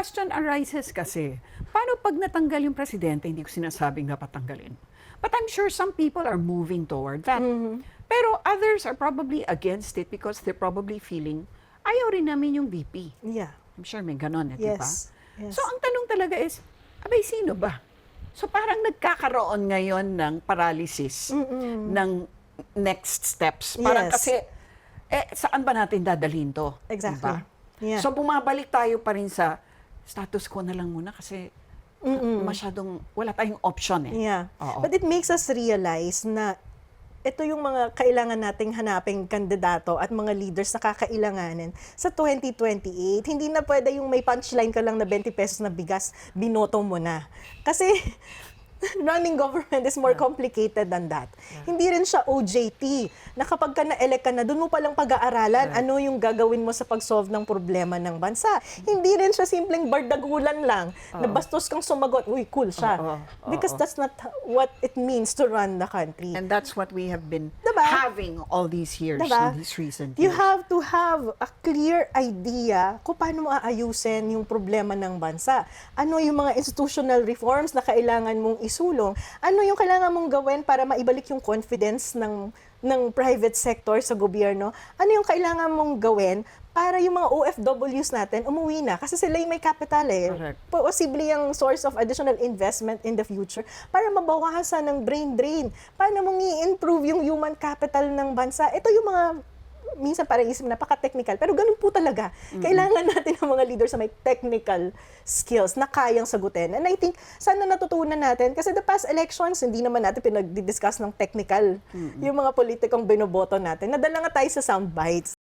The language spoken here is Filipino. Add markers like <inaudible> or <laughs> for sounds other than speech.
question arises kasi, paano pag natanggal yung presidente, hindi ko sinasabing dapat tanggalin. But I'm sure some people are moving toward that. Pero others are probably against it because they're probably feeling, ayaw rin namin yung VP. Yeah. I'm sure may ganon, eh, di ba? Yes. Yes. So ang tanong talaga is, abay, sino ba? So parang nagkakaroon ngayon ng paralysis ng next steps. Parang Yes. kasi, eh, saan ba natin dadalhin to? Exactly. Diba? Yeah. So bumabalik tayo pa rin sa status quo na lang muna kasi masyadong, wala tayong option eh. Yeah. Oo. But it makes us realize na ito yung mga kailangan nating hanaping kandidato at mga leaders na kakailanganin sa 2028. Hindi na pwede yung may punchline ka lang na 20 pesos na bigas, binoto mo na. Kasi <laughs> running government is more complicated than that. Hindi rin siya OJT na kapag ka na-elect ka na, doon mo palang pag-aaralan ano yung gagawin mo sa pag-solve ng problema ng bansa. Hindi rin siya simpleng bardagulan lang na bastos kang sumagot, uy, cool siya. Oo, oo, Because that's not what it means to run the country. And that's what we have been Diba? having all these years, Diba? no, these recent You years. have to have a clear idea kung paano mo aayusin yung problema ng bansa. Ano yung mga institutional reforms na kailangan mong isulong? Ano yung kailangan mong gawin para maibalik yung confidence ng ng private sector sa gobyerno? Ano yung kailangan mong gawin para yung mga OFWs natin umuwi na? Kasi sila yung may capital eh. Correct. Possibly yung source of additional investment in the future para mabawasan ng brain drain. Paano mong i-improve capital ng bansa? Ito yung mga minsan parang isip napaka-technical, pero ganun po talaga. Kailangan natin ng mga leaders na may technical skills na kayang sagutin. And I think, sana natutunan natin, kasi the past elections, hindi naman natin pinag-discuss ng technical yung mga politikong binoboto natin. Nadala nga tayo sa sound bites.